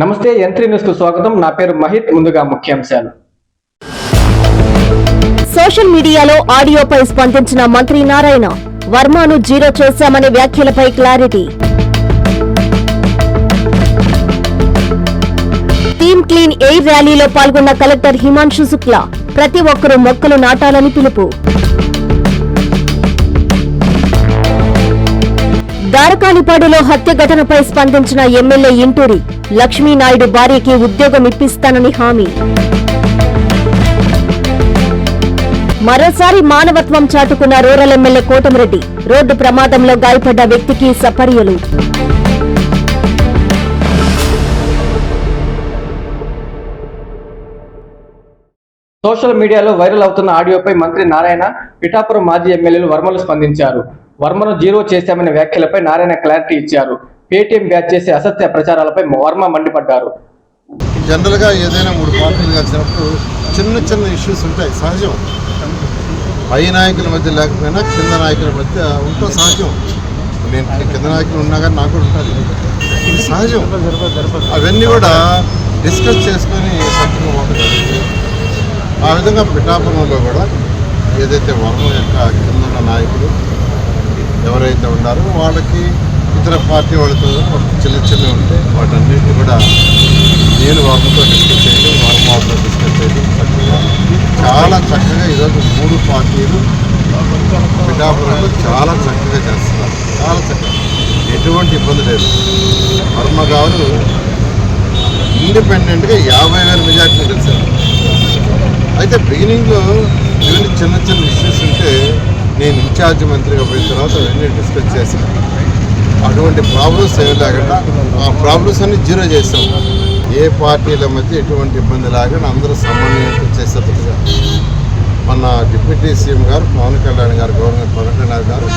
నమస్తే యంత్రి న్యూస్కు స్వాగతం. నా పేరు మహిత్ ముందుగా ముఖ్యాంశాలు. సోషల్ మీడియాలో ఆడియోపై స్పందించిన మంత్రి నారాయణ వర్మను జీరో చేశామనే వ్యాఖ్యలపై క్లారిటీ. టీమ్ క్లీన్ ఎయిర్ ర్యాలీలో పాల్గొన్న కలెక్టర్ హిమాంశు శుక్లా ప్రతి ఒక్కరూ మొక్కలు నాటాలని పిలుపు. దారకానిపాడులో హత్య ఘటనపై స్పందించిన ఎమ్మెల్యే ఇంటూరి లక్ష్మీనాయుడు భార్యకి ఉద్యోగం ఇప్పిస్తానని హామీ. మరోసారి మానవత్వం చాటుకున్న రూరల్ ఎమ్మెల్యే కోటమిరెడ్డి రోడ్డు ప్రమాదంలో గాయపడ్డ వ్యక్తికి సపర్యలు. సోషల్ మీడియాలో వైరల్ అవుతున్న ఆడియోపై మంత్రి నారాయణ పిఠాపురం మాజీ ఎమ్మెల్యేలు వర్మలు స్పందించారు. వర్మను జీరో చేశామనే వ్యాఖ్యలపై నారాయణ క్లారిటీ ఇచ్చారు. పేటీఎం బ్యాచ్ చేసే అసత్య ప్రచారాలపై వర్మ మండిపడ్డారు. జనరల్గా ఏదైనా మూడు పార్టీలు కలిసినప్పుడు చిన్న చిన్న ఇష్యూస్ ఉంటాయి. సహజం. పై నాయకుల మధ్య లేకపోయినా కింద నాయకుల మధ్య ఉంటే సహజం. నేను కింద నాయకులు ఉన్నా కానీ నాకు కూడా ఉంటుంది. ఇది సహజం. అవన్నీ కూడా డిస్కస్ చేసుకొని సత్యంగా ఆ విధంగా పిఠాపురంలో కూడా ఏదైతే వర్మ యొక్క కింద ఉన్న నాయకులు ఎవరైతే ఉన్నారో వాళ్ళకి ఇతర పార్టీ వాళ్ళతో చిన్న చిన్న ఉంటే వాటన్నిటిని కూడా నేను వాళ్ళతో డిస్కస్ చేయడం వాళ్ళ వాళ్ళతో డిస్కస్ చేయడం చక్కగా చాలా చక్కగా ఈరోజు మూడు పార్టీలు పిఠాపురంలో చాలా చక్కగా చేస్తున్నారు. చాలా చక్కగా. ఎటువంటి ఇబ్బంది లేదు. వర్మ గారు ఇండిపెండెంట్గా యాభై వేల మెజార్టీ గెలిచారు. అయితే బిగినింగ్లో ఇవన్నీ చిన్న చిన్న ఇష్యూస్ ఉంటే నేను ఇన్ఛార్జ్ మంత్రిగా పోయిన తర్వాత అవన్నీ డిస్కస్ చేసి అటువంటి ప్రాబ్లమ్స్ ఏమి లేకుండా ఆ ప్రాబ్లమ్స్ అన్ని జీరో చేసాం. ఏ పార్టీల మధ్య ఎటువంటి ఇబ్బంది లేకుండా అందరూ సమన్వయం చేసేటట్టుగా. మన డిప్యూటీ సీఎం గారు పవన్ కళ్యాణ్ గారు గవర్నర్ పవన్ కళ్యాణ్ గారు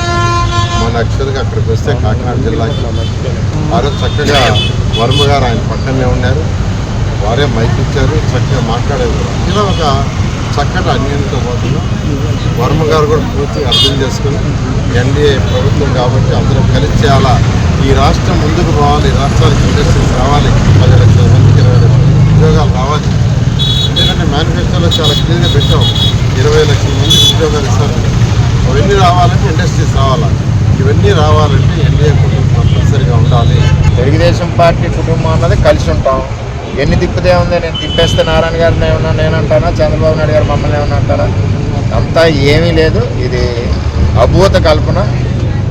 మన యాక్చువల్గా అక్కడికి వస్తే కాకినాడ జిల్లాకి వారు చక్కగా వర్మ గారు ఆయన పక్కనే ఉన్నారు. వారే మైక్ ఇచ్చారు చక్కగా మాట్లాడేవారు ఇలా ఒక చక్కటి అన్యంతో పోతున్నాం వర్మ గారు కూడా పూర్తిగా అర్థం చేసుకుని ఎన్డీఏ ప్రభుత్వం కాబట్టి అందరం కలిసి చేయాలా? ఈ రాష్ట్రం ముందుకు పోవాలి ఈ రాష్ట్రానికి ఇండస్ట్రీస్ రావాలి పది లక్షల మందికి ఇరవై లక్షల ఉద్యోగాలు రావాలి. ఎందుకంటే మేనిఫెస్టోలో చాలా క్లియర్గా పెట్టాం ఇరవై లక్షల మంది ఉద్యోగాలు ఇస్తారు. అవన్నీ రావాలంటే ఇండస్ట్రీస్ రావాలి? ఇవన్నీ రావాలంటే ఎన్డీఏ కుటుంబం కంపల్సరిగా ఉండాలి. తెలుగుదేశం పార్టీ కుటుంబం అన్నది కలిసి ఉంటాం. ఎన్ని తిప్పితే ఉంది? నేను తిప్పేస్తే నారాయణ గారిని ఏమన్నా నేను అంటానా చంద్రబాబు నాయుడు గారు మమ్మల్ని ఏమన్నా అంటారా? అంతా ఏమీ లేదు. ఇది అభూత కల్పన.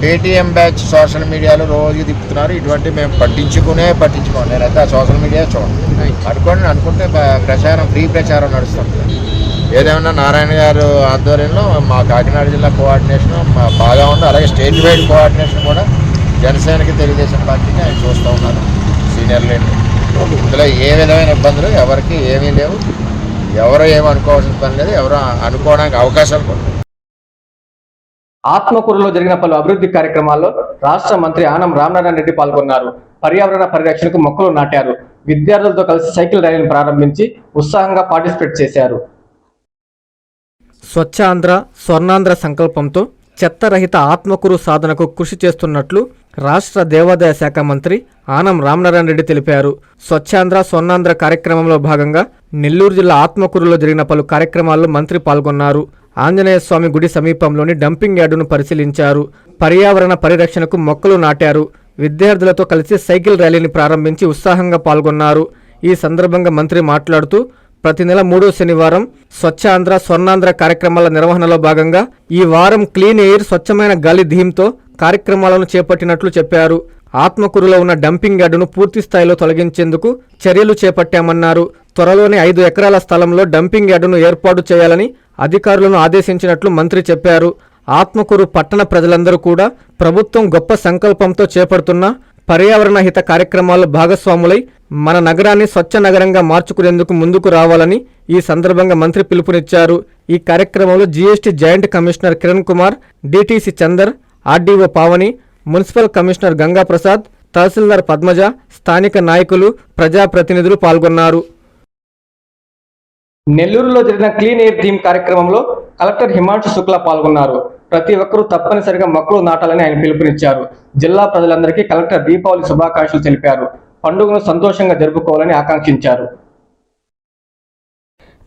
పేటీఎం బ్యాచ్ సోషల్ మీడియాలో రోజు తిప్పుతున్నారు. ఇటువంటి మేము పట్టించుకునే పట్టించుకోండి నేనైతే ఆ సోషల్ మీడియా చూడండి అనుకోండి అనుకుంటే ప్రచారం ఫ్రీ ప్రచారం నడుస్తుంది ఏదేమన్నా నారాయణ గారు ఆధ్వర్యంలో మా కాకినాడ జిల్లా కోఆర్డినేషన్ మా బాగా ఉంది. అలాగే స్టేట్ వైడ్ కోఆర్డినేషన్ కూడా జనసేనకి తెలుగుదేశం పార్టీకి ఆయన చూస్తూ ఉన్నారు. సీనియర్ లీడర్ ఇందులో ఏ విధమైన ఇబ్బందులు ఎవరికి ఏమీ లేవు. ఎవరు ఏమి అనుకోవాల్సిన పని లేదు. ఎవరు అనుకోవడానికి అవకాశాలు కూడా. ఆత్మకూరులో జరిగిన పలు అభివృద్ధి కార్యక్రమాల్లో రాష్ట్ర మంత్రి ఆనం రామనారాయణ రెడ్డి పాల్గొన్నారు. పర్యావరణ పరిరక్షణకు మొక్కలు నాటారు. విద్యార్థులతో కలిసి సైకిల్ ర్యాలీని ప్రారంభించి ఉత్సాహంగా పార్టిసిపేట్ చేశారు. స్వచ్ఛాంధ్ర స్వర్ణాంధ్ర సంకల్పంతో చెత్తరహిత ఆత్మకూరు సాధనకు కృషి చేస్తున్నట్లు రాష్ట్ర దేవాదాయ శాఖ మంత్రి ఆనం రామనారాయణ రెడ్డి తెలిపారు. స్వచ్ఛాంధ్ర స్వర్ణాంధ్ర కార్యక్రమంలో భాగంగా నెల్లూరు జిల్లా ఆత్మకూరులో జరిగిన పలు కార్యక్రమాల్లో మంత్రి పాల్గొన్నారు. ఆంజనేయ స్వామి గుడి సమీపంలోని డంపింగ్ యార్డును పరిశీలించారు. పర్యావరణ పరిరక్షణకు మొక్కలు నాటారు. విద్యార్థులతో కలిసి సైకిల్ ర్యాలీని ప్రారంభించి ఉత్సాహంగా పాల్గొన్నారు. ఈ సందర్భంగా మంత్రి మాట్లాడుతూ ప్రతి నెల మూడో శనివారం స్వచ్ఛాంధ్ర స్వర్ణాంధ్ర కార్యక్రమాల నిర్వహణలో భాగంగా ఈ వారం క్లీన్ ఎయిర్ స్వచ్ఛమైన గాలి ధీమ్తో కార్యక్రమాలను చేపట్టినట్లు చెప్పారు. ఆత్మకూరులో ఉన్న డంపింగ్ యార్డును పూర్తి స్థాయిలో తొలగించేందుకు చర్యలు చేపట్టామన్నారు. త్వరలోనే ఐదు ఎకరాల స్థలంలో డంపింగ్ యార్డును ఏర్పాటు చేయాలని అధికారులను ఆదేశించినట్లు మంత్రి చెప్పారు. ఆత్మకూరు పట్టణ ప్రజలందరూ కూడా ప్రభుత్వం గొప్ప సంకల్పంతో చేపడుతున్న పర్యావరణ హిత కార్యక్రమాల్లో భాగస్వాములై మన నగరాన్ని స్వచ్ఛ నగరంగా మార్చుకునేందుకు ముందుకు రావాలని ఈ సందర్భంగా మంత్రి పిలుపునిచ్చారు. ఈ కార్యక్రమంలో GST joint commissioner Kiran Kumar DTC Chander RDO Pavani municipal commissioner Gangaprasad tahsildar Padmaja స్థానిక నాయకులు ప్రజాప్రతినిధులు పాల్గొన్నారు. నెల్లూరులో జరిగిన క్లీన్ ఎయిర్ థీమ్ కార్యక్రమంలో కలెక్టర్ హిమాంశు శుక్లా పాల్గొన్నారు. ప్రతి ఒక్కరూ తప్పనిసరిగా మొక్కలు నాటాలని ఆయన పిలుపునిచ్చారు. జిల్లా ప్రజలందరికీ కలెక్టర్ దీపావళి శుభాకాంక్షలు తెలిపారు. పండుగను సంతోషంగా జరుపుకోవాలని ఆకాంక్షించారు.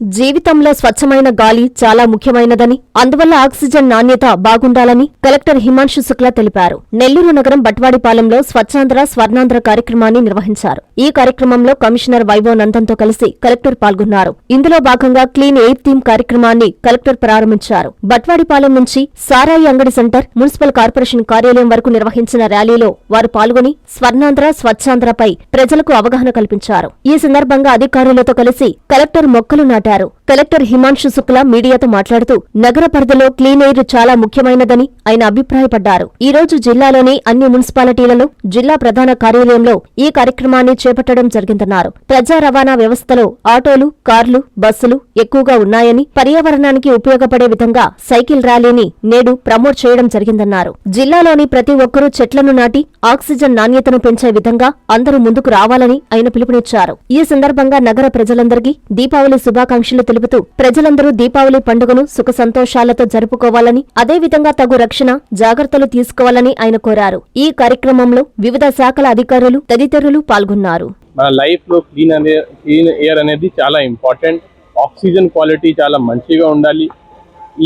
జీవితంలో స్వచ్ఛమైన గాలి చాలా ముఖ్యమైనదని అందువల్ల ఆక్సిజన్ నాణ్యత బాగుండాలని కలెక్టర్ హిమాంశు శుక్లా తెలిపారు. నెల్లూరు నగరం బట్వాడిపాలెంలో స్వచ్ఛాంధ్ర స్వర్ణాంధ్ర కార్యక్రమాన్ని నిర్వహించారు. ఈ కార్యక్రమంలో కమిషనర్ వైవో నందంతో కలిసి కలెక్టర్ పాల్గొన్నారు. ఇందులో భాగంగా క్లీన్ ఎయిర్ థీమ్ కార్యక్రమాన్ని కలెక్టర్ ప్రారంభించారు. బట్వాడిపాలెం నుంచి సారాయి అంగడి సెంటర్ మున్సిపల్ కార్పొరేషన్ కార్యాలయం వరకు నిర్వహించిన ర్యాలీలో వారు పాల్గొని స్వర్ణాంధ్ర స్వచ్ఛాంధ్రపై ప్రజలకు అవగాహన కల్పించారు. ఈ సందర్భంగా అధికారులతో కలిసి కలెక్టర్ మొక్కలు నాటారు. claro. కలెక్టర్ హిమాంశు శుక్లా మీడియాతో మాట్లాడుతూ నగర పరిధిలో క్లీన్ ఎయిర్ చాలా ముఖ్యమైనదని ఆయన అభిప్రాయపడ్డారు. ఈ రోజు జిల్లాలోని అన్ని మున్సిపాలిటీలలో జిల్లా ప్రధాన కార్యాలయంలో ఈ కార్యక్రమాన్ని చేపట్టడం జరిగిందన్నారు. ప్రజా రవాణా వ్యవస్థలో ఆటోలు కార్లు బస్సులు ఎక్కువగా ఉన్నాయని పర్యావరణానికి ఉపయోగపడే విధంగా సైకిల్ ర్యాలీని నేడు ప్రమోట్ చేయడం జరిగిందన్నారు. జిల్లాలోని ప్రతి ఒక్కరూ చెట్లను నాటి ఆక్సిజన్ నాణ్యతను పెంచే విధంగా అందరూ ముందుకు రావాలని ఆయన పిలుపునిచ్చారు. ఈ సందర్భంగా నగర ప్రజలందరికీ దీపావళి శుభాకాంక్షలు తెలుపుతూ ప్రజలందరూ దీపావళి పండుగను సుఖ సంతోషాలతో జరుపుకోవాలని అదేవిధంగా తగు రక్షణ జాగ్రత్తలు తీసుకోవాలని ఆయన కోరారు. ఈ కార్యక్రమంలో వివిధ శాఖల అధికారులు తదితరులు పాల్గొన్నారు. మన లైఫ్లో క్లీన్ అనే క్లీన్ ఎయిర్ అనేది చాలా ఇంపార్టెంట్. ఆక్సిజన్ క్వాలిటీ చాలా మంచిగా ఉండాలి.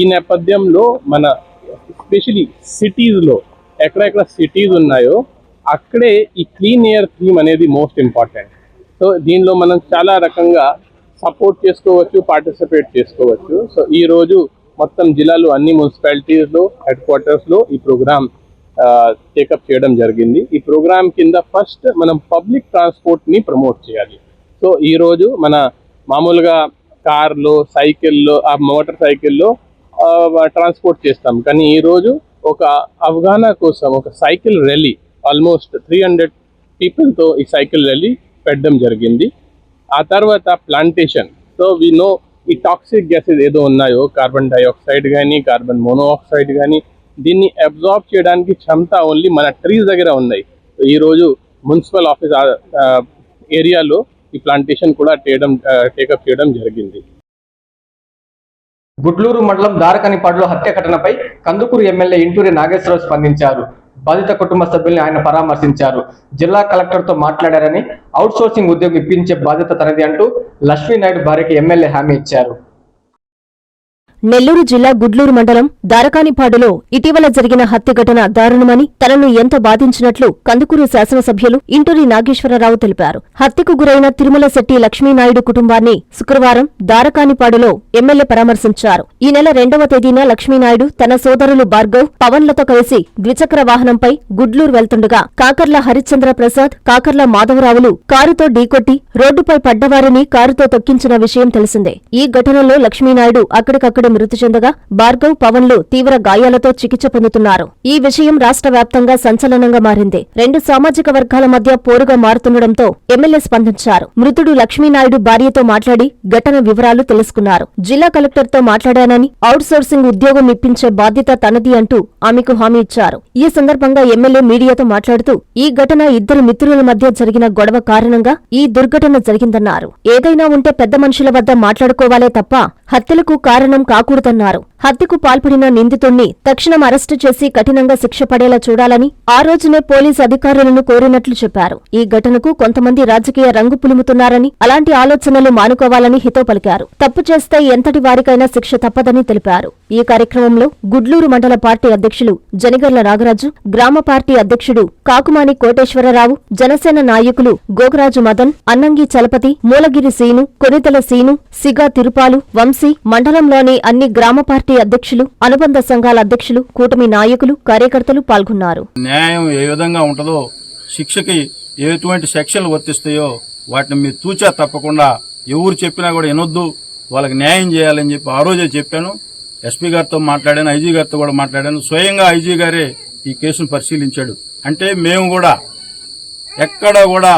ఈ నేపథ్యంలో మన ఎస్పెషలీ సిటీస్లో ఎక్కడెక్కడ సిటీస్ ఉన్నాయో అక్కడే ఈ క్లీన్ ఎయిర్ థీమ్ అనేది మోస్ట్ ఇంపార్టెంట్. సో దీనిలో మనం చాలా రకంగా సపోర్ట్ చేసుకోవచ్చు పార్టిసిపేట్ చేసుకోవచ్చు. సో ఈ రోజు మొత్తం జిల్లాలో అన్ని మున్సిపాలిటీస్లో హెడ్ క్వార్టర్స్లో ఈ ప్రోగ్రామ్ టేకప్ చేయడం జరిగింది. ఈ ప్రోగ్రామ్ కింద ఫస్ట్ మనం పబ్లిక్ ట్రాన్స్పోర్ట్ని ప్రమోట్ చేయాలి. సో ఈ రోజు మన మామూలుగా కార్లో సైకిల్లో ఆ మోటార్ సైకిల్లో ట్రాన్స్పోర్ట్ చేస్తాం. కానీ ఈ రోజు ఒక అవగాహన కోసం ఒక cycle rally almost three hundred పీపుల్తో ఈ సైకిల్ ర్యాలీ పెట్టడం జరిగింది. ఆ తర్వాత ప్లాంటేషన్ సో వి నో ఈ టాక్సిక్ గ్యాసెస్ ఏదో ఉన్నాయో కార్బన్ డైఆక్సైడ్ కానీ కార్బన్ మోనోఆక్సైడ్ కానీ దీన్ని అబ్జార్బ్ చేయడానికి క్షమత ఓన్లీ మన ట్రీస్ దగ్గర ఉన్నాయి. సో ఈరోజు మున్సిపల్ ఆఫీస్ ఏరియాలో ఈ ప్లాంటేషన్ కూడా చేయడం టేకప్ చేయడం జరిగింది. గుడ్లూరు మండలం దారకనిపాడులో హత్య ఘటనపై కందుకూరు ఎమ్మెల్యే ఇంటూరి నాగేశ్వరరావు స్పందించారు. బాధిత కుటుంబ సభ్యుల్ని ఆయన పరామర్శించారు. జిల్లా కలెక్టర్తో మాట్లాడారని అవుట్సోర్సింగ్ ఉద్యోగం ఇప్పించే బాధ్యత తనది అంటూ లక్ష్మీనాయుడు భార్యకి ఎమ్మెల్యే హామీ ఇచ్చారు. నెల్లూరు జిల్లా గుడ్లూరు మండలం దారకానిపాడులో ఇటీవల జరిగిన హత్య ఘటన దారుణమని తనను ఎంత బాధించినట్లు కందుకూరు శాసనసభ్యులు ఇంటూరి నాగేశ్వరరావు తెలిపారు. హత్యకు గురైన తిరుమల శెట్టి లక్ష్మీనాయుడు కుటుంబాన్ని శుక్రవారం దారకానిపాడులో ఎమ్మెల్యే పరామర్శించారు. ఈ నెల రెండవ తేదీన లక్ష్మీనాయుడు తన సోదరులు భార్గవ్ పవన్లతో కలిసి ద్విచక్ర వాహనంపై గుడ్లూరు వెళ్తుండగా కాకర్ల హరిశ్చంద్ర ప్రసాద్ కాకర్ల మాధవరావులు కారుతో ఢీకొట్టి రోడ్డుపై పడ్డవారిని కారుతో తొక్కించిన విషయం తెలిసిందే. ఈ ఘటనలో లక్ష్మీనాయుడు అక్కడికక్కడే మృతి చెందగా భార్గవ్ పవన్లు తీవ్ర గాయాలతో చికిత్స పొందుతున్నారు. ఈ విషయం రాష్ట్ర వ్యాప్తంగా సంచలనంగా మారింది. రెండు సామాజిక వర్గాల మధ్య పోరుగా మారుతుండటంతో ఎమ్మెల్యే స్పందించారు. మృతుడు లక్ష్మీనాయుడు భార్యతో మాట్లాడి ఘటన వివరాలు తెలుసుకున్నారు. జిల్లా కలెక్టర్తో మాట్లాడానని అవుట్సోర్సింగ్ ఉద్యోగం ఇప్పించే బాధ్యత తనది అంటూ ఆమెకు హామీ ఇచ్చారు. ఈ సందర్భంగా ఎమ్మెల్యే మీడియాతో మాట్లాడుతూ ఈ ఘటన ఇద్దరు మిత్రుల మధ్య జరిగిన గొడవ కారణంగా ఈ దుర్ఘటన జరిగిందన్నారు. ఏదైనా ఉంటే పెద్ద మనుషుల వద్ద మాట్లాడుకోవాలే తప్ప హత్యలకు కారణం కాకూడదన్నారు. హత్యకు పాల్పడిన నిందితుణ్ణి తక్షణం అరెస్టు చేసి కఠినంగా శిక్ష పడేలా చూడాలని ఆ రోజునే పోలీసు అధికారులను కోరినట్లు చెప్పారు. ఈ ఘటనకు కొంతమంది రాజకీయ రంగు పులుముతున్నారని అలాంటి ఆలోచనలు మానుకోవాలని హితో పలికారు. తప్పు చేస్తే ఎంతటి వారికైనా శిక్ష తప్పదని తెలిపారు. ఈ కార్యక్రమంలో గుడ్లూరు మండల పార్టీ అధ్యక్షులు జనిగర్ల నాగరాజు గ్రామ పార్టీ అధ్యక్షుడు కాకుమాని కోటేశ్వరరావు జనసేన నాయకులు గోగరాజు మదన్ అన్నంగి చలపతి మూలగిరి సీను కొనితల సీను సిగా తిరుపాలు వంశీ మండలంలోని అన్ని గ్రామ పార్టీ అధ్యక్షులు అనుబంధ సంఘాల అధ్యక్షులు కూటమి నాయకులు కార్యకర్తలు పాల్గొన్నారు. న్యాయం ఏ విధంగా ఉంటుందో శిక్షకి ఎటువంటి శిక్షలు వర్తిస్తాయో వాటిని మీరు తూచా తప్పకుండా ఎవరు చెప్పినా కూడా వినొద్దు. వాళ్ళకి న్యాయం చేయాలని చెప్పి ఆ రోజే చెప్పాను. ఎస్పీ గారితో మాట్లాడాను ఐజీ గారితో కూడా మాట్లాడాను. స్వయంగా ఐజీ గారే ఈ కేసును పరిశీలించాడు. అంటే మేము కూడా ఎక్కడ కూడా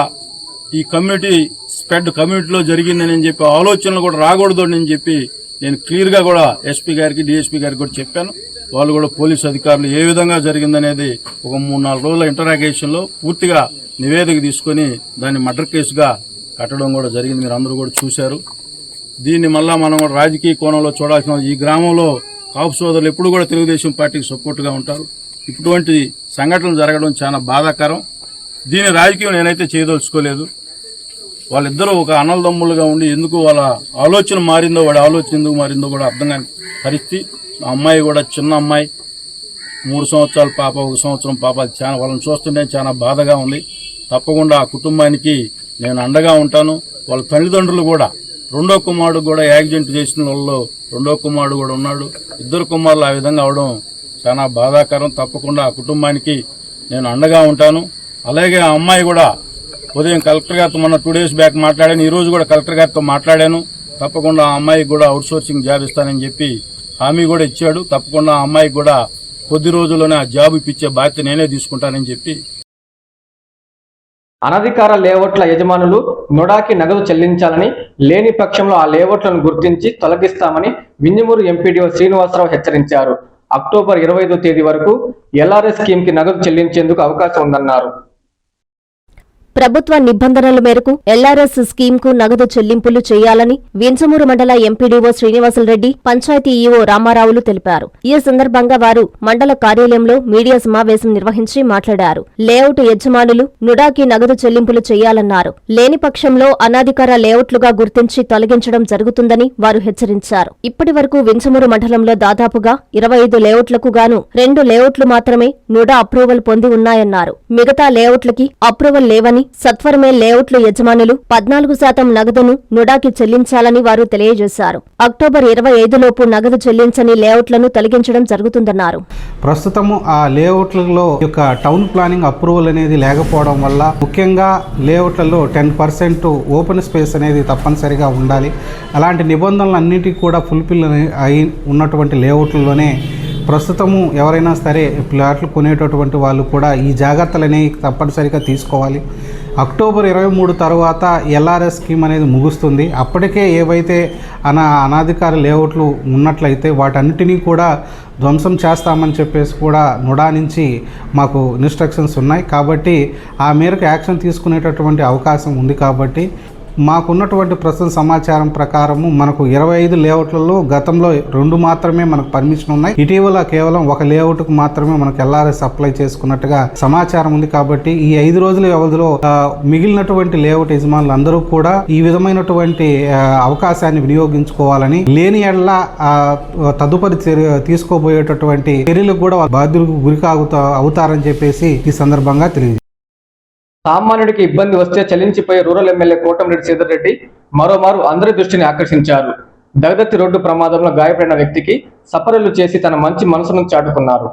ఈ కమ్యూనిటీ స్ప్రెడ్ కమ్యూనిటీలో జరిగిందని చెప్పి ఆలోచనలు కూడా రాకూడదు అని చెప్పి నేను క్లియర్గా కూడా ఎస్పీ గారికి డిఎస్పీ గారికి కూడా చెప్పాను. వాళ్ళు కూడా పోలీసు అధికారులు ఏ విధంగా జరిగిందనేది ఒక మూడు నాలుగు రోజుల ఇంటరాగేషన్లో పూర్తిగా నివేదిక తీసుకొని దాన్ని మర్డర్ కేసుగా కట్టడం కూడా జరిగింది. మీరు అందరూ కూడా చూశారు. దీన్ని మళ్ళా మనం కూడా రాజకీయ కోణంలో చూడాల్సిన ఈ గ్రామంలో కాపు సోదరులు ఎప్పుడు కూడా తెలుగుదేశం పార్టీకి సపోర్ట్గా ఉంటారు. ఇటువంటి సంఘటనలు జరగడం చాలా బాధాకరం. దీని రాజకీయం నేనైతే చేయదలుచుకోలేదు. వాళ్ళిద్దరూ ఒక అన్నలదమ్ములుగా ఉండి ఎందుకు వాళ్ళ ఆలోచన మారిందో వాడి ఆలోచన ఎందుకు మారిందో కూడా అర్థం కాని పరిస్థితి. ఆ అమ్మాయి కూడా చిన్న అమ్మాయి. మూడు సంవత్సరాల పాప ఒక సంవత్సరం పాప. చాలా వాళ్ళని చూస్తుంటే చాలా బాధగా ఉంది. తప్పకుండా ఆ కుటుంబానికి నేను అండగా ఉంటాను. వాళ్ళ తల్లిదండ్రులు కూడా రెండో కుమారుడు కూడా యాక్సిడెంట్ చేసిన వాళ్ళు రెండో కుమారుడు కూడా ఉన్నాడు. ఇద్దరు కుమారులు ఆ విధంగా అవడం చాలా బాధాకరం. తప్పకుండా ఆ కుటుంబానికి నేను అండగా ఉంటాను. అలాగే ఆ అమ్మాయి కూడా ఉదయం కలెక్టర్ గారితో మొన్న టూ డేస్ బ్యాక్ మాట్లాడాను. ఈరోజు కూడా కలెక్టర్ గారితో మాట్లాడాను. తప్పకుండా ఆ అమ్మాయికి కూడా అవుట్సోర్సింగ్ జాబ్ ఇస్తానని చెప్పి హామీ కూడా ఇచ్చాడు. తప్పకుండా ఆ అమ్మాయికి కూడా కొద్ది రోజుల్లోనే ఆ జాబ్ ఇప్పించే బాధ్యత నేనే తీసుకుంటానని చెప్పి అనధికార లేఅవుట్ల యజమానులు నుడాకి నగదు చెల్లించాలని లేని పక్షంలో ఆ లేఅవుట్లను గుర్తించి తొలగిస్తామని వింజమూరు ఎంపీడీఓ శ్రీనివాసరావు హెచ్చరించారు. అక్టోబర్ ఇరవై తేదీ వరకు ఎల్ఆర్ఎస్ స్కీమ్కి నగదు చెల్లించేందుకు అవకాశం ఉందన్నారు. ప్రభుత్వ నిబంధనల మేరకు ఎల్ఆర్ఎస్ స్కీమ్కు నగదు చెల్లింపులు చేయాలని వించమూరు మండల ఎంపీడీఓ శ్రీనివాసులరెడ్డి పంచాయతీ ఈఓ రామారావులు తెలిపారు. ఈ సందర్భంగా వారు మండల కార్యాలయంలో మీడియా సమావేశం నిర్వహించి మాట్లాడారు. లేఅవుట్ యజమానులు నుడాకి నగదు చెల్లింపులు చేయాలన్నారు. లేని పక్షంలో అనాధికార లేఅవుట్లుగా గుర్తించి తొలగించడం జరుగుతుందని వారు హెచ్చరించారు. ఇప్పటి వరకు వించమూరు మండలంలో దాదాపుగా ఇరవై ఐదు లేఅవుట్లకు గాను రెండు లేఅవుట్లు మాత్రమే నుడా అప్రూవల్ పొంది ఉన్నాయన్నారు. మిగతా లేఅవుట్లకి అప్రూవల్ లేవని సత్వరమే లేఅవుట్ల యజమానులు పద్నాలుగు శాతం నగదును నుడాకి చెల్లించాలని వారు తెలియజేశారు. అక్టోబర్ ఇరవై ఐదులోపు నగదు చెల్లించని లేఅవుట్లను తొలగించడం జరుగుతుందన్నారు. ప్రస్తుతము ఆ లేఅవుట్లలో యొక్క టౌన్ ప్లానింగ్ అప్రూవల్ అనేది లేకపోవడం వల్ల ముఖ్యంగా లేఅవుట్లలో టెన్ పర్సెంట్ ఓపెన్ స్పేస్ అనేది తప్పనిసరిగా ఉండాలి. అలాంటి నిబంధనలు అన్నిటికీ కూడా ఫుల్ఫిల్ అయి ఉన్నటువంటి లేఅవుట్లలోనే ప్రస్తుతము ఎవరైనా సరే ప్లాట్లు కొనేటటువంటి వాళ్ళు కూడా ఈ జాగ్రత్తలు తప్పనిసరిగా తీసుకోవాలి. అక్టోబర్ ఇరవై మూడు తర్వాత ఎల్ఆర్ఎస్ స్కీమ్ అనేది ముగుస్తుంది. అప్పటికే ఏవైతే అనా అనాధికార లేఅవుట్లు ఉన్నట్లయితే వాటన్నిటినీ కూడా ధ్వంసం చేస్తామని చెప్పేసి కూడా నుడా నుంచి మాకు ఇన్స్ట్రక్షన్స్ ఉన్నాయి. కాబట్టి ఆ మేరకు యాక్షన్ తీసుకునేటటువంటి అవకాశం ఉంది కాబట్టి మాకున్నటువంటి ప్రస్తుత సమాచారం ప్రకారము మనకు ఇరవై ఐదు లేఅవుట్లలో గతంలో రెండు మాత్రమే మనకు పర్మిషన్ ఉన్నాయి. ఇటీవల కేవలం ఒక లేఅవుట్కు మాత్రమే మనకు ఎల్ఆర్ఎస్ అప్లై చేసుకున్నట్టుగా సమాచారం ఉంది కాబట్టి ఈ ఐదు రోజుల వ్యవధిలో మిగిలినటువంటి లేఅవుట్ యజమానులు అందరూ కూడా ఈ విధమైనటువంటి అవకాశాన్ని వినియోగించుకోవాలని లేని ఎడల తదుపరి చర్య తీసుకోబోయేటటువంటి చర్యలకు కూడా బాధ్యులకు గురికాగుతా అవుతారని చెప్పేసి ఈ సందర్భంగా తెలియజేస్తారు సామాన్యుడికి ఇబ్బంది వస్తే చలించిపోయే రూరల్ ఎమ్మెల్యే కోటమిరెడ్డి శ్రీధర్ రెడ్డి మరోమారు అందరి దృష్టిని ఆకర్షించారు. దగదత్తి రోడ్డు ప్రమాదంలో గాయపడిన వ్యక్తికి సపరలు చేసి తన మంచి మనసును చాటుకున్నారు.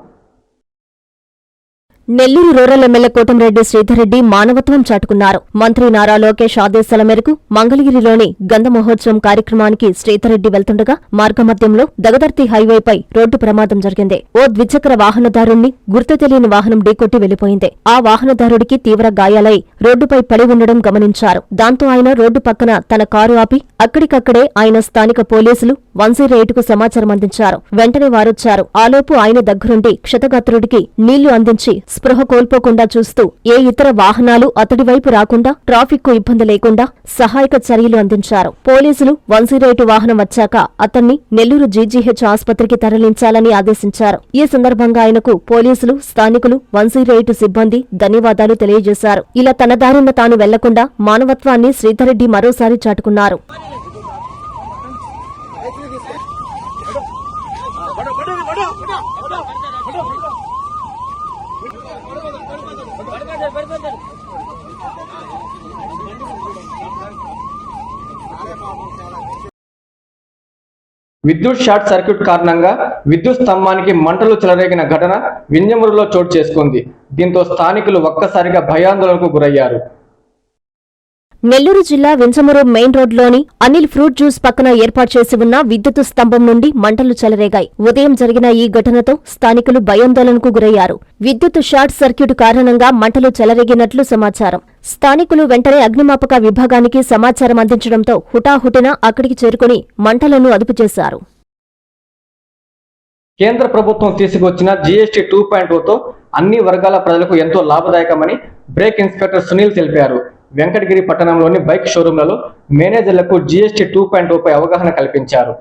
నెల్లూరు రూరల్ ఎమ్మెల్యే కోటంరెడ్డి శ్రీధర్రెడ్డి మానవత్వం చాటుకున్నారు. మంత్రి నారా లోకేష్ ఆదేశాల మేరకు మంగళగిరిలోని గంధ మహోత్సవం కార్యక్రమానికి శ్రీధర్రెడ్డి వెళ్తుండగా మార్గమధ్యంలో దగదర్తి హైవేపై రోడ్డు ప్రమాదం జరిగింది. ఓ ద్విచక్ర వాహనదారుణ్ణి గుర్తు తెలియని వాహనం ఢీకొట్టి వెళ్ళిపోయింది ఆ వాహనదారుడికి తీవ్ర గాయాలై రోడ్డుపై పడి ఉండడం గమనించారు. దాంతో ఆయన రోడ్డు పక్కన తన కారు ఆపి అక్కడికక్కడే ఆయన స్థానిక పోలీసులు వన్ జీరో కు సమాచారం అందించారు. వెంటనే వారొచ్చారు. ఆలోపు ఆయన దగ్గరుండి క్షతగాత్రుడికి నీళ్ళు అందించి స్పృహ కోల్పోకుండా చూస్తూ ఏ ఇతర వాహనాలు అతడి వైపు రాకుండా ట్రాఫిక్కు ఇబ్బంది లేకుండా సహాయక చర్యలు అందించారు. పోలీసులు వన్ జీరో వాహనం వచ్చాక అతన్ని నెల్లూరు జీజీహెచ్ ఆసుపత్రికి తరలించాలని ఆదేశించారు. ఈ సందర్భంగా ఆయనకు పోలీసులు స్థానికులు వన్ జీరో సిబ్బంది ధన్యవాదాలు తెలియజేశారు. ఇలా తన దారిన తాను వెళ్ళకుండా మానవత్వాన్ని శ్రీధర్రెడ్డి మరోసారి చాటుకున్నారు. విద్యుత్ షార్ట్ సర్క్యూట్ కారణంగా విద్యుత్ స్తంభానికి మంటలు చెలరేగిన ఘటన వింజమూరులో చోటు చేసుకుంది. దీంతో స్థానికులు ఒక్కసారిగా భయాందోళనకు గురయ్యారు. నెల్లూరు జిల్లా వింజమూరు మెయిన్ రోడ్లోని అనిల్ ఫ్రూట్ జ్యూస్ పక్కన ఏర్పాటు చేసి ఉన్న విద్యుత్ స్తంభం నుండి మంటలు చెలరేగాయి. ఉదయం జరిగిన ఈ ఘటనతో స్థానికులు భయాందోళనకు గురయ్యారు. విద్యుత్ షార్ట్ సర్క్యూట్ కారణంగా మంటలు చెలరేగినట్లు సమాచారం. స్థానికులు వెంటనే అగ్నిమాపక విభాగానికి సమాచారం అందించడంతో హుటాహుటిన అక్కడికి చేరుకుని మంటలను అదుపు చేశారు. కేంద్ర ప్రభుత్వం తీసుకొచ్చిన జీఎస్టీ టూ పాయింట్ టూతో అన్ని వర్గాల ప్రజలకు ఎంతో లాభదాయకమని బ్రేక్ ఇన్స్పెక్టర్ సునీల్ తెలిపారు. వెంకటగిరి పట్టణంలోని బైక్ షోరూంలలో మేనేజర్లకు జీఎస్టీ టూ పాయింట్ పై అవగాహన కల్పించారు.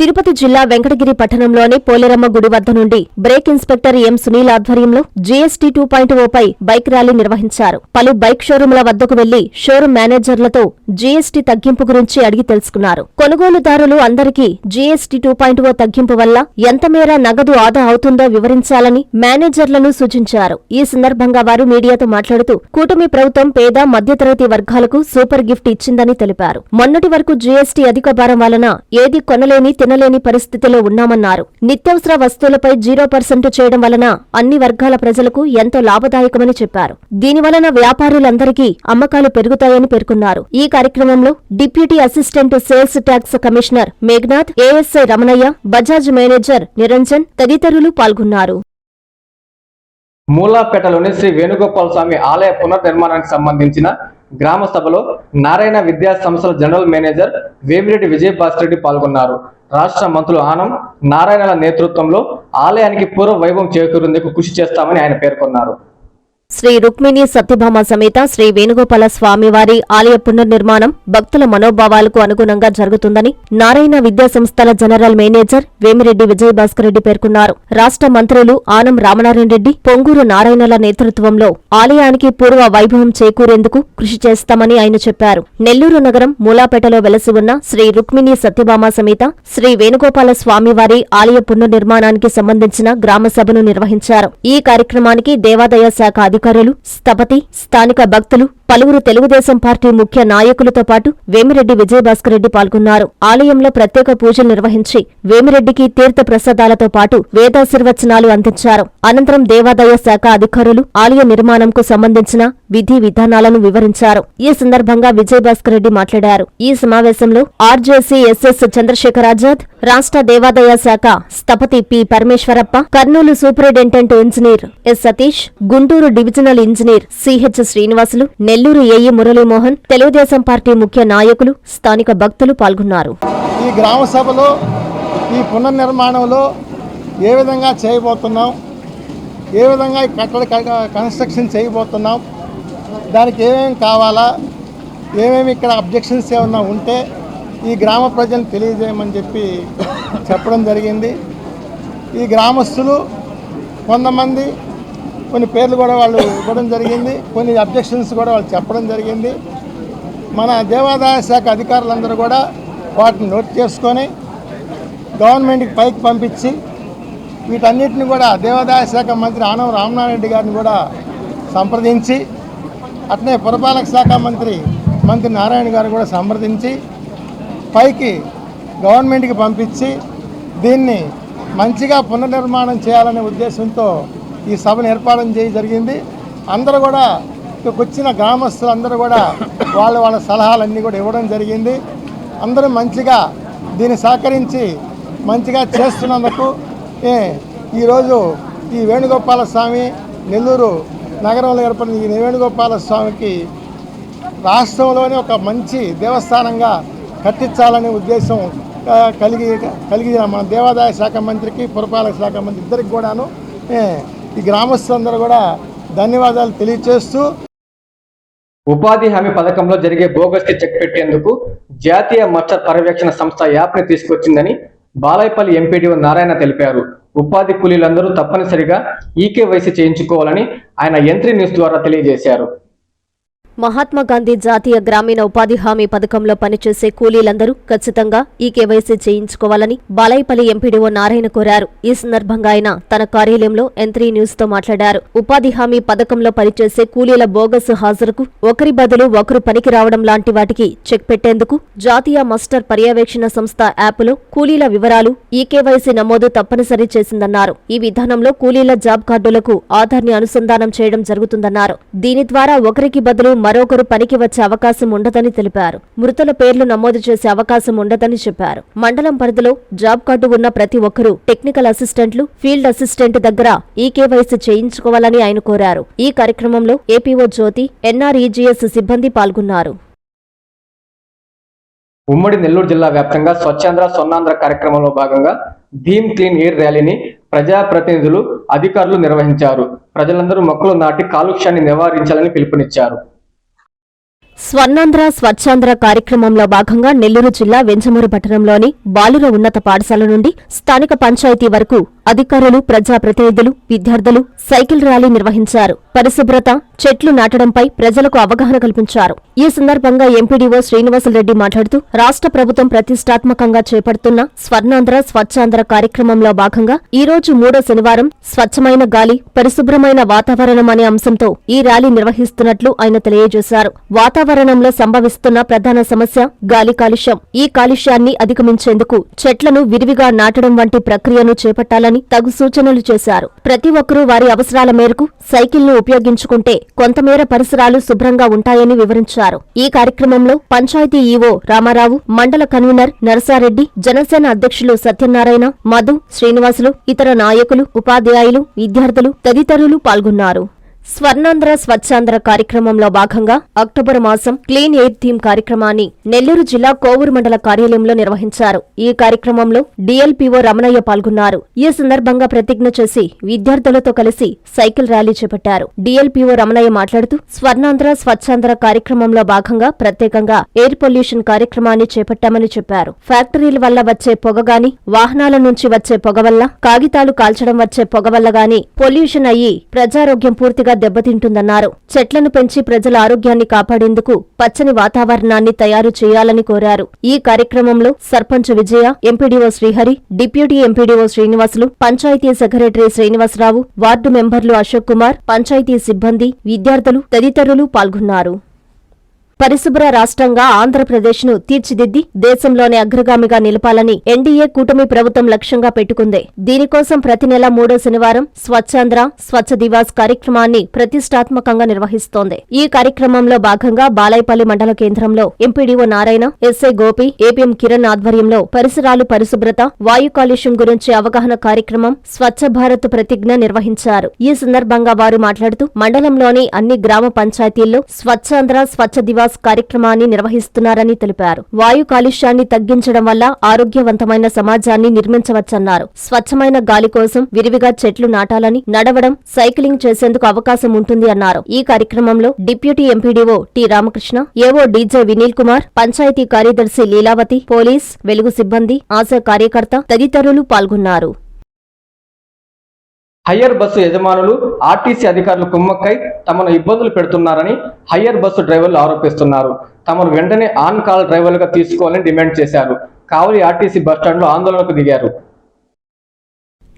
తిరుపతి జిల్లా వెంకటగిరి పట్టణంలోని పోలేరమ్మ గుడి వద్ద నుండి బ్రేక్ ఇన్స్పెక్టర్ ఎం సునీల్ ఆధ్వర్యంలో జీఎస్టీ టూ పాయింట్ ఓపై బైక్ ర్యాలీ నిర్వహించారు. పలు బైక్ షోరూంల వద్దకు వెళ్ళి షోరూం మేనేజర్లతో జీఎస్టీ తగ్గింపు గురించి అడిగి తెలుసుకున్నారు. కొనుగోలుదారులు అందరికీ జీఎస్టీ టూ పాయింట్ ఓ తగ్గింపు వల్ల ఎంత మేర నగదు ఆదా అవుతుందో వివరించాలని మేనేజర్లను సూచించారు. ఈ సందర్భంగా వారు మీడియాతో మాట్లాడుతూ కూటమి ప్రభుత్వం పేద మధ్యతరగతి వర్గాలకు సూపర్ గిఫ్ట్ ఇచ్చిందని తెలిపారు. మొన్నటి వరకు జీఎస్టీ అధిక భారం వలన ఏది కొనలేని తినలేని పరిస్థితిలో ఉన్నామన్నారు. నిత్యావసర వస్తువులపై జీరో పర్సెంట్ చేయడం వలన అన్ని వర్గాల ప్రజలకు ఎంతో లాభదాయకమని చెప్పారు. దీని వలన వ్యాపారులందరికీ అమ్మకాలు పెరుగుతాయని పేర్కొన్నారు. ఈ కార్యక్రమంలో deputy assistant sales tax commissioner Meghanath ASI Ramanaiah Bajaj manager Niranjan తదితరులు పాల్గొన్నారు. మూలాపేటలోని శ్రీ వేణుగోపాల స్వామి ఆలయ పునర్నిర్మాణానికి సంబంధించిన గ్రామ సభలో నారాయణ విద్యా సంస్థల జనరల్ మేనేజర్ వేమిరెడ్డి విజయభాస్కర్ రెడ్డి పాల్గొన్నారు. రాష్ట్ర మంత్రులు ఆనం నారాయణల నేతృత్వంలో ఆలయానికి పూర్వ వైభవం చేకూరేందుకు కృషి చేస్తామని ఆయన పేర్కొన్నారు. శ్రీ రుక్మిణి సత్యభామ సమేత శ్రీ వేణుగోపాల స్వామివారి ఆలయ పునర్నిర్మాణం భక్తుల మనోభావాలకు అనుగుణంగా జరుగుతుందని నారాయణ విద్యా సంస్థల జనరల్ మేనేజర్ వేమిరెడ్డి విజయభాస్కర్ రెడ్డి పేర్కొన్నారు. రాష్ట్ర మంత్రులు ఆనం రామనారాయణ రెడ్డి పొంగూరు నారాయణల నేతృత్వంలో ఆలయానికి పూర్వ వైభవం చేకూరేందుకు కృషి చేస్తామని ఆయన చెప్పారు. నెల్లూరు నగరం మూలాపేటలో వెలసి ఉన్న శ్రీ రుక్మిణి సత్యభామ సమేత శ్రీ వేణుగోపాల స్వామివారి ఆలయ పునర్నిర్మాణానికి సంబంధించిన గ్రామ సభను నిర్వహించారు. ఈ కార్యక్రమానికి దేవాదాయ శాఖ అధికారులు స్థపతి స్థానిక భక్తులు పలువురు తెలుగుదేశం పార్టీ ముఖ్య నాయకులతో పాటు వేమిరెడ్డి విజయభాస్కర్ రెడ్డి పాల్గొన్నారు. ఆలయంలో ప్రత్యేక పూజలు నిర్వహించి వేమిరెడ్డికి తీర్థ ప్రసాదాలతో పాటు వేదాశీర్వచనాలు అందించారు. అనంతరం దేవాదాయ శాఖ అధికారులు ఆలయ నిర్మాణంకు సంబంధించిన విధి విధానాలను వివరించారు. ఈ సందర్భంగా విజయభాస్కర్ రెడ్డి మాట్లాడారు. ఈ సమావేశంలో ఆర్జేసీ ఎస్ఎస్ చంద్రశేఖర్ ఆజాద్ రాష్ట్ర దేవాదాయ శాఖ స్థపతి P Parameswarappa Kurnool superintendent engineer S Satish Guntur divisional engineer CH Srinivasulu Nellore Nellore AE Muralimohan Telugu Desam party ముఖ్య నాయకులు స్థానిక భక్తులు పాల్గొన్నారు. ఈ గ్రామ సభలో ఈ పునర్నిర్మాణంలో ఏ విధంగా చేయబోతున్నాం ఏ విధంగా ఈ కట్టడ కన్స్ట్రక్షన్ చేయబోతున్నాం దానికి ఏమేమి కావాలా ఏమేమి ఇక్కడ అబ్జెక్షన్స్ ఏమన్నా ఉంటే ఈ గ్రామ ప్రజలను తెలియజేయమని చెప్పి చెప్పడం జరిగింది. ఈ గ్రామస్తులు కొంతమంది కొన్ని పేర్లు కూడా వాళ్ళు ఇవ్వడం జరిగింది కొన్ని అబ్జెక్షన్స్ కూడా వాళ్ళు చెప్పడం జరిగింది. మన దేవాదాయ శాఖ అధికారులందరూ కూడా వాటిని నోట్ చేసుకొని గవర్నమెంట్కి పైకి పంపించి వీటన్నిటిని కూడా దేవాదాయ శాఖ మంత్రి ఆనవ రామనారెడ్డి రెడ్డి గారిని కూడా సంప్రదించి అట్నే పురపాలక శాఖ మంత్రి మంత్రి నారాయణ గారు కూడా సంప్రదించి పైకి గవర్నమెంట్కి పంపించి దీన్ని మంచిగా పునర్నిర్మాణం చేయాలనే ఉద్దేశంతో ఈ సభను ఏర్పాటు చేయ జరిగింది. అందరూ కూడా ఇక్కడికి వచ్చిన గ్రామస్తులు అందరూ కూడా వాళ్ళ వాళ్ళ సలహాలన్నీ కూడా ఇవ్వడం జరిగింది. అందరూ మంచిగా దీన్ని సహకరించి మంచిగా చేస్తున్నందుకు ఈరోజు ఈ వేణుగోపాల స్వామి నెల్లూరు నగరంలో ఏర్పడిన ఈ వేణుగోపాల స్వామికి రాష్ట్రంలోనే ఒక మంచి దేవస్థానంగా కట్టించాలనే ఉద్దేశం కలిగి కలిగి మన దేవాదాయ శాఖ మంత్రికి పురపాలక శాఖ మంత్రి ఇద్దరికి కూడాను ఈ గ్రామస్తులందరూ కూడా ధన్యవాదాలు తెలియచేస్తూ ఉపాధి హామీ పథకంలో జరిగే బోగస్కి చెక్ పెట్టేందుకు జాతీయ మస్టర్ పర్యవేక్షణ సంస్థ యాప్ని తీసుకొచ్చిందని బాలాయపల్లి ఎంపీడీఓ నారాయణ తెలిపారు. ఉపాధి కూలీలందరూ తప్పనిసరిగా ఈకేవైసీ చేయించుకోవాలని ఆయన ఎంట్రీ న్యూస్ ద్వారా తెలియజేశారు. మహాత్మా గాంధీ జాతీయ గ్రామీణ ఉపాధి హామీ పథకంలో పనిచేసే కూలీలందరూ ఖచ్చితంగా ఈ కేవైసీ చేయించుకోవాలని బాలైపల్లి ఎంపీడీఓ నారాయణ కోరారు. ఈ సందర్భంగా ఆయన తన కార్యాలయంలో ఎంత్రీ న్యూస్తో మాట్లాడారు. ఉపాధి హామీ పథకంలో పనిచేసే కూలీల బోగస్ హాజరుకు ఒకరి బదులు ఒకరు పనికి రావడం లాంటి వాటికి చెక్ పెట్టేందుకు జాతీయ మస్టర్ పర్యవేక్షణ సంస్థ యాప్లో కూలీల వివరాలు ఈ కేవైసీ నమోదు తప్పనిసరి చేసిందన్నారు. ఈ విధానంలో కూలీల జాబ్ కార్డులకు ఆధార్ని అనుసంధానం చేయడం జరుగుతుందన్నారు. దీని ద్వారా ఒకరికి బదులు మరొకరు పనికి వచ్చే అవకాశం ఉండదని తెలిపారు. మృతుల పేర్లు నమోదు చేసే అవకాశం ఉండదని చెప్పారు. మండలం పరిధిలో జాబ్ కార్డు ఉన్న ప్రతి ఒక్కరూ టెక్నికల్ అసిస్టెంట్లు ఫీల్డ్ అసిస్టెంట్ దగ్గర ఈ కేవైసీ చేయించుకోవాలని ఆయన కోరారు. ఈ కార్యక్రమంలో ఏపీఓ జ్యోతి ఎన్ఆర్ఈజీఎస్ సిబ్బంది పాల్గొన్నారు. ఉమ్మడి నెల్లూరు జిల్లా వ్యాప్తంగా స్వచ్ఛాంధ్ర సొన్నాంధ్ర కార్యక్రమంలో భాగంగా ధీమ్ క్లీన్ ఎయిర్ ర్యాలీని ప్రజాప్రతినిధులు అధికారులు నిర్వహించారు. ప్రజలందరూ మొక్కలు నాటి కాలుష్యాన్ని నివారించాలని పిలుపునిచ్చారు. స్వర్ణాంధ్ర స్వచ్ఛాంధ్ర కార్యక్రమంలో భాగంగా నెల్లూరు జిల్లా వెంజమూరు పట్టణంలోని బాలుర ఉన్నత పాఠశాల నుండి స్థానిక పంచాయతీ వరకు అధికారులు ప్రజాప్రతినిధులు విద్యార్థులు సైకిల్ ర్యాలీ నిర్వహించారు. పరిశుభ్రత చెట్లు నాటడంపై ప్రజలకు అవగాహన కల్పించారు. ఈ సందర్భంగా ఎంపీడీఓ శ్రీనివాసరెడ్డి మాట్లాడుతూ రాష్ట్ర ప్రభుత్వం ప్రతిష్టాత్మకంగా చేపడుతున్న స్వర్ణాంధ్ర స్వచ్ఛాంధ్ర కార్యక్రమంలో భాగంగా ఈ రోజు మూడో శనివారం స్వచ్ఛమైన గాలి పరిశుభ్రమైన వాతావరణం అనే అంశంతో ఈ ర్యాలీ నిర్వహిస్తున్నట్లు ఆయన తెలియజేశారు. వాతావరణంలో సంభవిస్తున్న ప్రధాన సమస్య గాలి కాలుష్యం. ఈ కాలుష్యాన్ని అధిగమించేందుకు చెట్లను విరివిగా నాటడం వంటి ప్రక్రియను చేపట్టాలని తగు సూచనలు చేశారు. ప్రతి ఒక్కరూ వారి అవసరాల మేరకు సైకిల్ను ఉపయోగించుకుంటే కొంతమేర పరిసరాలు శుభ్రంగా ఉంటాయని వివరించారు. ఈ కార్యక్రమంలో పంచాయతీ ఈవో రామారావు మండల కన్వీనర్ నరసారెడ్డి జనసేన అధ్యక్షులు సత్యనారాయణ మధు శ్రీనివాసులు ఇతర నాయకులు ఉపాధ్యాయులు విద్యార్థులు తదితరులు పాల్గొన్నారు. స్వర్ణాంధ్ర స్వచ్ఛాంధ్ర కార్యక్రమంలో భాగంగా అక్టోబర్ మాసం క్లీన్ ఎయిర్ థీమ్ కార్యక్రమాన్ని నెల్లూరు జిల్లా కోవూరు మండల కార్యాలయంలో నిర్వహించారు. ఈ కార్యక్రమంలో డిఎల్పీఓ రమణయ్య పాల్గొన్నారు. ఈ సందర్భంగా ప్రతిజ్ఞ చేసి విద్యార్థులతో కలిసి సైకిల్ ర్యాలీ చేపట్టారు. డిఎల్పీఓ రమణయ్య మాట్లాడుతూ స్వర్ణాంధ్ర స్వచ్ఛాంధ్ర కార్యక్రమంలో భాగంగా ప్రత్యేకంగా ఎయిర్ పొల్యూషన్ కార్యక్రమాన్ని చేపట్టామని చెప్పారు. ఫ్యాక్టరీల వల్ల వచ్చే పొగ గాని వాహనాల నుంచి వచ్చే పొగ వల్ల కాగితాలు కాల్చడం వచ్చే పొగ వల్ల గాని పొల్యూషన్ అయ్యి ప్రజారోగ్యం పూర్తిగా దెబ్బతింటుందన్నారు. చెట్లను పెంచి ప్రజల ఆరోగ్యాన్ని కాపాడేందుకు పచ్చని వాతావరణాన్ని తయారు చేయాలని కోరారు. ఈ కార్యక్రమంలో sarpanch Vijaya MPDO Srihari deputy MPDO Srinivasulu panchayati secretary Srinivasarao ward మెంబర్లు అశోక్ కుమార్ పంచాయతీ సిబ్బంది విద్యార్థులు తదితరులు పాల్గొన్నారు. పరిశుభ్ర రాష్ట్రంగా ఆంధ్రప్రదేశ్ను తీర్చిదిద్ది దేశంలోనే అగ్రగామిగా నిలపాలని ఎన్డీఏ కూటమి ప్రభుత్వం లక్ష్యంగా పెట్టుకుంది. దీనికోసం ప్రతి నెల మూడో శనివారం స్వచ్ఛాంధ్ర స్వచ్ఛ దివాస్ కార్యక్రమాన్ని ప్రతిష్టాత్మకంగా నిర్వహిస్తోంది. ఈ కార్యక్రమంలో భాగంగా బాలాయపల్లి మండల కేంద్రంలో MPDO Narayana SI Gopi APM Kiran ఆధ్వర్యంలో పరిసరాలు పరిశుభ్రత వాయు కాలుష్యం గురించి అవగాహన కార్యక్రమం స్వచ్ఛ భారత్ ప్రతిజ్ఞ నిర్వహించారు. ఈ సందర్భంగా వారు మాట్లాడుతూ మండలంలోని అన్ని గ్రామ పంచాయతీల్లో స్వచ్ఛాంధ్ర స్వచ్ఛ దివాస్ కార్యక్రమాన్ని నిర్వహిస్తున్నారని తెలిపారు. వాయు కాలుష్యాన్ని తగ్గించడం వల్ల ఆరోగ్యవంతమైన సమాజాన్ని నిర్మించవచ్చన్నారు. స్వచ్ఛమైన గాలి కోసం విరివిగా చెట్లు నాటాలని నడవడం సైక్లింగ్ చేసేందుకు అవకాశం ఉంటుంది అన్నారు. ఈ కార్యక్రమంలో డిప్యూటీ ఎంపీడీఓ టి రామకృష్ణ ఏవో డీజే వినీల్ కుమార్ పంచాయతీ కార్యదర్శి లీలావతి పోలీస్ వెలుగు సిబ్బంది ఆశా కార్యకర్త తదితరులు పాల్గొన్నారు. హయ్యర్ బస్సు యజమానులు ఆర్టీసీ అధికారులు కుమ్మక్కై తమను ఇబ్బందులు పెడుతున్నారని హయ్యర్ బస్సు డ్రైవర్లు ఆరోపిస్తున్నారు. తమను వెంటనే ఆన్ కాల్ డ్రైవర్లుగా తీసుకోవాలని డిమాండ్ చేశారు. కావలి ఆర్టీసీ బస్టాండ్లో ఆందోళనకు దిగారు.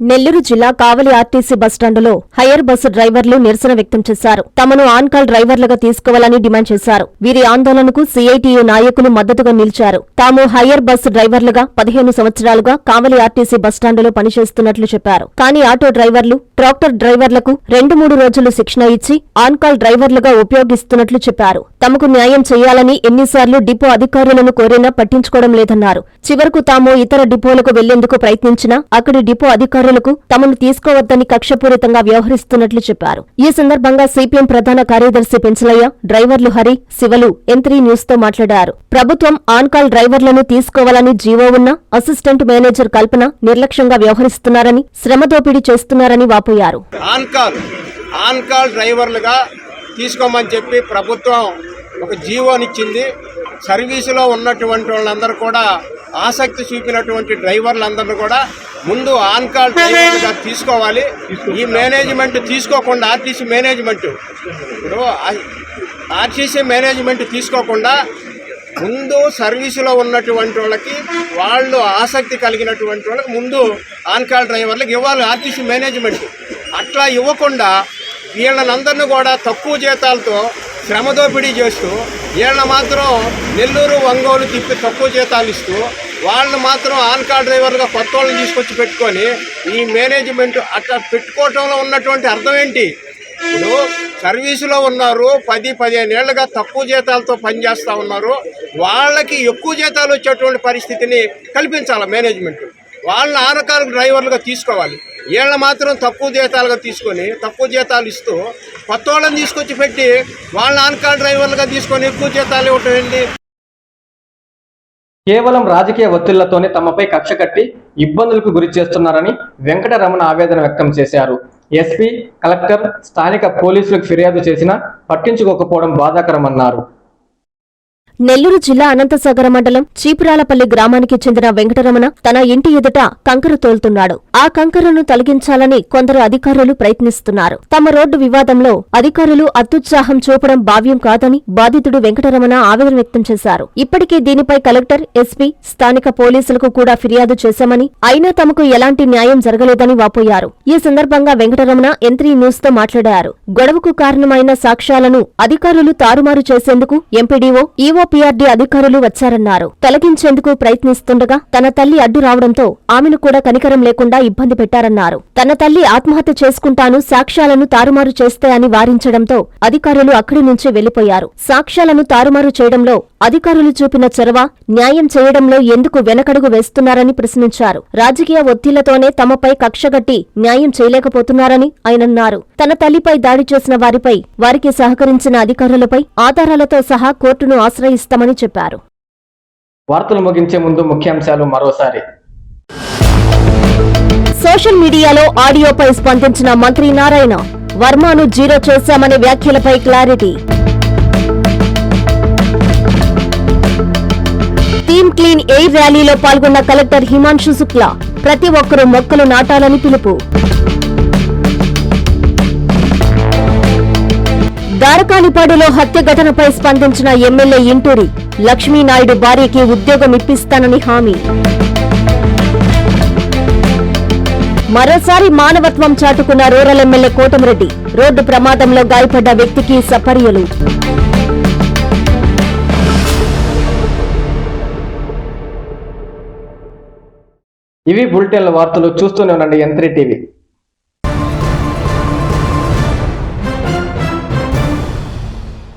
నెల్లూరు జిల్లా కావలి ఆర్టీసీ బస్టాండులో హైయర్ బస్సు డ్రైవర్లు నిరసన వ్యక్తం చేశారు. తమను ఆన్ కాల్ డ్రైవర్లుగా తీసుకోవాలని డిమాండ్ చేశారు. వీరి ఆందోళనకు సీఐటీయూ నాయకులు మద్దతుగా నిలిచారు. తాము హైయర్ బస్సు డ్రైవర్లుగా పదిహేను సంవత్సరాలుగా కావలి ఆర్టీసీ బస్టాండులో పనిచేస్తున్నట్లు చెప్పారు. కానీ ఆటో డ్రైవర్లు ట్రాక్టర్ డ్రైవర్లకు రెండు మూడు రోజులు శిక్షణ ఇచ్చి ఆన్ కాల్ డ్రైవర్లుగా ఉపయోగిస్తున్నట్లు చెప్పారు. తమకు న్యాయం చేయాలని ఎన్నిసార్లు డిపో అధికారులను కోరినా పట్టించుకోవడం లేదన్నారు. చివరకు తాము ఇతర డిపోలకు వెళ్ళేందుకు ప్రయత్నించినా అక్కడి డిపో అధికారులకు తమను తీసుకోవద్దని కక్షపూరితంగా వ్యవహరిస్తున్నట్లు చెప్పారు. ఈ సందర్భంగా సిపిఎం ప్రధాన కార్యదర్శి పెంచలయ్య డ్రైవర్లు హరి శివలు ఎంత్రీ న్యూస్తో మాట్లాడారు. ప్రభుత్వం ఆన్కాల్ డ్రైవర్లను తీసుకోవాలని జీవో ఉన్న అసిస్టెంట్ మేనేజర్ కల్పన నిర్లక్ష్యంగా వ్యవహరిస్తున్నారని శ్రమ దోపిడీ చేస్తున్నారని వాపోయారు. డ్రైవర్లుగా తీసుకోమని చెప్పి ప్రభుత్వం ఒక జీవోనిచ్చింది. సర్వీసులో ఉన్నటువంటి వాళ్ళందరూ కూడా ఆసక్తి చూపినటువంటి డ్రైవర్లందరూ కూడా ముందు ఆన్ కాల్ డ్రైవర్గా తీసుకోవాలి. ఈ మేనేజ్మెంట్ తీసుకోకుండా ఆర్టీసీ మేనేజ్మెంట్ ఇప్పుడు ఆర్టీసీ మేనేజ్మెంట్ తీసుకోకుండా ముందు సర్వీసులో ఉన్నటువంటి వాళ్ళకి వాళ్ళు ఆసక్తి కలిగినటువంటి వాళ్ళకి ముందు ఆన్ కాల్ డ్రైవర్లకు ఇవ్వాలి ఆర్టీసీ మేనేజ్మెంట్. అట్లా ఇవ్వకుండా వీళ్ళనందరినీ కూడా తక్కువ జీతాలతో శ్రమదోపిడీ చేస్తూ వీళ్ళని మాత్రం నెల్లూరు ఒంగోలు తిప్పి తక్కువ జీతాలు ఇస్తూ వాళ్ళని మాత్రం ఆన్ కాల్ డ్రైవర్గా కొత్త వాళ్ళని తీసుకొచ్చి పెట్టుకొని ఈ మేనేజ్మెంట్ అట్లా పెట్టుకోవటంలో ఉన్నటువంటి అర్థం ఏంటి? ఇప్పుడు సర్వీసులో ఉన్నారు పది పదిహేను ఏళ్ళుగా తక్కువ జీతాలతో పనిచేస్తూ ఉన్నారు. వాళ్ళకి ఎక్కువ జీతాలు వచ్చేటువంటి పరిస్థితిని కల్పించాలి మేనేజ్మెంట్. వాళ్ళని ఆనకాలకు డ్రైవర్లుగా తీసుకోవాలి. వీళ్ళ మాత్రం తక్కువ జీతాలుగా తీసుకొని తక్కువ జీతాలు ఇస్తూ కొత్త వాళ్ళని తీసుకొచ్చి పెట్టి వాళ్ళ ఆనకాల డ్రైవర్లుగా తీసుకొని ఎక్కువ జీతాలు ఇవ్వటం ఏంటి? కేవలం రాజకీయ ఒత్తిళ్ళతోనే తమపై కక్ష కట్టి ఇబ్బందులకు గురి చేస్తున్నారని వెంకటరమణ ఆవేదన వ్యక్తం చేశారు. ఎస్పీ కలెక్టర్ స్థానిక పోలీసులకు ఫిర్యాదు చేసినా పట్టించుకోకపోవడం బాధాకరమన్నారు. నెల్లూరు జిల్లా అనంతసాగర మండలం చీపురాలపల్లి గ్రామానికి చెందిన వెంకటరమణ తన ఇంటి ఎదుట కంకర తోలుతున్నాడు. ఆ కంకరను తొలగించాలని కొందరు అధికారులు ప్రయత్నిస్తున్నారు. తమ రోడ్డు వివాదంలో అధికారులు అత్యుత్సాహం చూపడం భావ్యం కాదని బాధితుడు వెంకటరమణ ఆవేదన వ్యక్తం చేశారు. ఇప్పటికే దీనిపై కలెక్టర్ ఎస్పీ స్థానిక పోలీసులకు కూడా ఫిర్యాదు చేశామని అయినా తమకు ఎలాంటి న్యాయం జరగలేదని వాపోయారు. ఈ సందర్భంగా వెంకటరమణ ఎంత్రీ న్యూస్తో మాట్లాడారు. గొడవకు కారణమైన సాక్ష్యాలను అధికారులు తారుమారు చేసేందుకు ఎంపీడీఓ ఈఓపీఆర్డీ అధికారులు వచ్చారన్నారు. తొలగించేందుకు ప్రయత్నిస్తుండగా తన తల్లి అడ్డు రావడంతో ఆమెను కూడా కనికరం లేకుండా ఇబ్బంది పెట్టారన్నారు. తన తల్లి ఆత్మహత్య చేసుకుంటాను సాక్ష్యాలను తారుమారు చేస్తే అని వారించడంతో అధికారులు అక్కడి నుంచి వెళ్ళిపోయారు సాక్ష్యాలను తారుమారు చేయడంలో అధికారులు చూపిన చొరవ న్యాయం చేయడంలో ఎందుకు వెనకడుగు వేస్తున్నారని ప్రశ్నించారు. రాజకీయ ఒత్తిళ్ళతోనే తమపై కక్షగట్టి న్యాయం చేయలేకపోతున్నారని ఆయనన్నారు తన తల్లిపై దాడి చేసిన వారిపై వారికి సహకరించిన అధికారులపై ఆధారాలతో సహా కోర్టును ఆశ్రయిస్తామని చెప్పారు. వార్తలు ముగించే ముందు ముఖ్యాంశాలు మరోసారి. సోషల్ మీడియాలో ఆడియోపై స్పందించిన మంత్రి నారాయణ వర్మను జీరో చేశామనే వ్యాఖ్యలపై క్లారిటీ టీమ్ క్లీన్ ఎయిర్ ర్యాలీలో పాల్గొన్న కలెక్టర్ హిమాంశు శుక్లా ప్రతి ఒక్కరూ మొక్కలు నాటాలని పిలుపు. దారకానిపాడులో హత్య ఘటనపై స్పందించిన ఎమ్మెల్యే ఇంటూరి లక్ష్మీనాయుడు భార్యకి ఉద్యోగం ఇప్పిస్తానని హామీ. మరోసారి మానవత్వం చాటుకున్న రూరల్ ఎమ్మెల్యే కోటమిరెడ్డి రోడ్డు ప్రమాదంలో గాయపడ్డ వ్యక్తికి సపర్యలు. ఇవి బులెటిన్ల వార్తలు చూస్తూనే ఉండండి ఎంత్రీ టీవీ